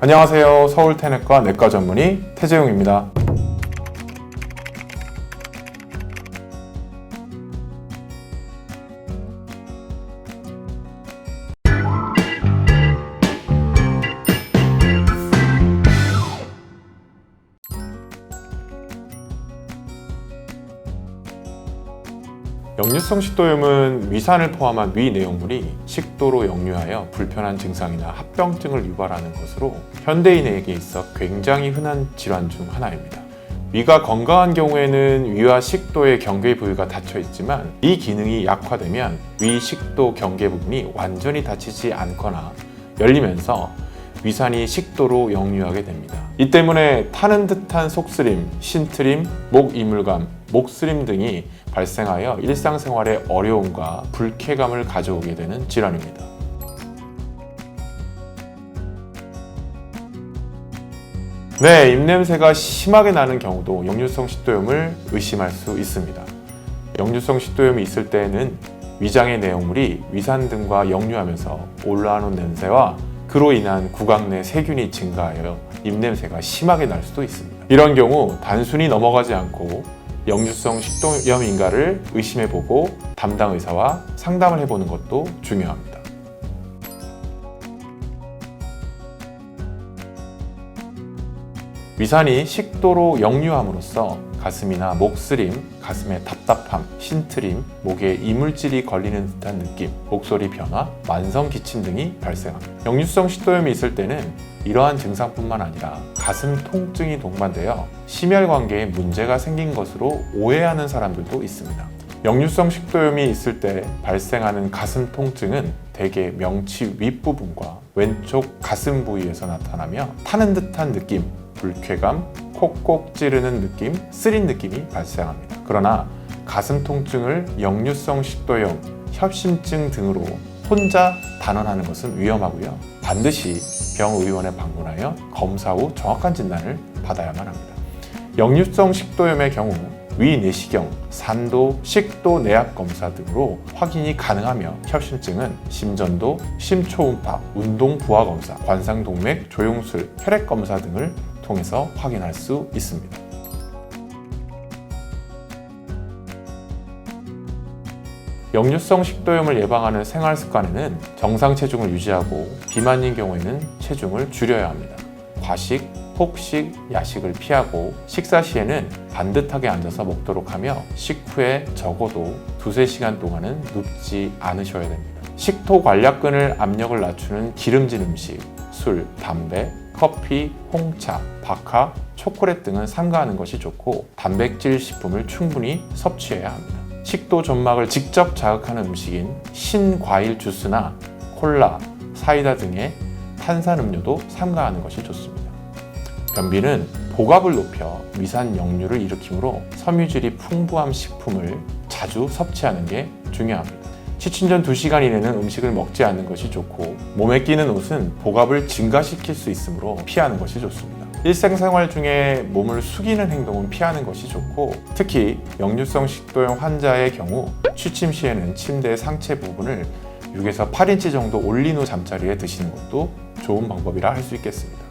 안녕하세요. 서울 태내과 내과 전문의 태재용입니다. 역류성 식도염은 위산을 포함한 위 내용물이 식도로 역류하여 불편한 증상이나 합병증을 유발하는 것으로 현대인에게 있어 굉장히 흔한 질환 중 하나입니다. 위가 건강한 경우에는 위와 식도의 경계 부위가 닫혀 있지만 이 기능이 약화되면 위 식도 경계 부분이 완전히 닫히지 않거나 열리면서 위산이 식도로 역류하게 됩니다. 이 때문에 타는 듯한 속쓰림, 신트림, 목 이물감, 목쓰림 등이 발생하여 일상생활에 어려움과 불쾌감을 가져오게 되는 질환입니다. 네, 입냄새가 심하게 나는 경우도 역류성 식도염을 의심할 수 있습니다. 역류성 식도염이 있을 때에는 위장의 내용물이 위산 등과 역류하면서 올라오는 냄새와 그로 인한 구강 내 세균이 증가하여 입냄새가 심하게 날 수도 있습니다. 이런 경우 단순히 넘어가지 않고 역류성 식도염인가를 의심해보고 담당 의사와 상담을 해보는 것도 중요합니다. 위산이 식도로 역류함으로써 가슴이나 목 쓰림, 가슴의 답답함, 신트림, 목에 이물질이 걸리는 듯한 느낌, 목소리 변화, 만성 기침 등이 발생합니다. 역류성 식도염이 있을 때는 이러한 증상뿐만 아니라 가슴 통증이 동반되어 심혈관계에 문제가 생긴 것으로 오해하는 사람들도 있습니다. 역류성 식도염이 있을 때 발생하는 가슴 통증은 대개 명치 윗부분과 왼쪽 가슴 부위에서 나타나며 타는 듯한 느낌, 불쾌감, 콕콕 찌르는 느낌, 쓰린 느낌이 발생합니다. 그러나 가슴 통증을 역류성 식도염, 협심증 등으로 혼자 단언하는 것은 위험하고요. 반드시 병의원에 방문하여 검사 후 정확한 진단을 받아야만 합니다. 역류성 식도염의 경우 위 내시경, 산도, 식도 내압 검사 등으로 확인이 가능하며 협심증은 심전도, 심초음파, 운동 부하 검사, 관상동맥 조용술, 혈액 검사 등을 통해서 확인할 수 있습니다. 역류성 식도염을 예방하는 생활 습관에는 정상 체중을 유지하고 비만인 경우에는 체중을 줄여야 합니다. 과식, 폭식, 야식을 피하고 식사 시에는 반듯하게 앉아서 먹도록 하며 식후에 적어도 두세 시간 동안은 눕지 않으셔야 됩니다. 식토 관략근을 압력을 낮추는 기름진 음식, 술, 담배, 커피, 홍차, 박하, 초콜릿 등은 삼가하는 것이 좋고 단백질 식품을 충분히 섭취해야 합니다. 식도 점막을 직접 자극하는 음식인 신과일 주스나 콜라, 사이다 등의 탄산음료도 삼가하는 것이 좋습니다. 변비는 복압을 높여 위산 역류를 일으키므로 섬유질이 풍부한 식품을 자주 섭취하는 게 중요합니다. 취침 전 2시간 이내는 음식을 먹지 않는 것이 좋고 몸에 끼는 옷은 복압을 증가시킬 수 있으므로 피하는 것이 좋습니다. 일상생활 중에 몸을 숙이는 행동은 피하는 것이 좋고 특히 역류성 식도염 환자의 경우 취침 시에는 침대 상체 부분을 6에서 8인치 정도 올린 후 잠자리에 드시는 것도 좋은 방법이라 할 수 있겠습니다.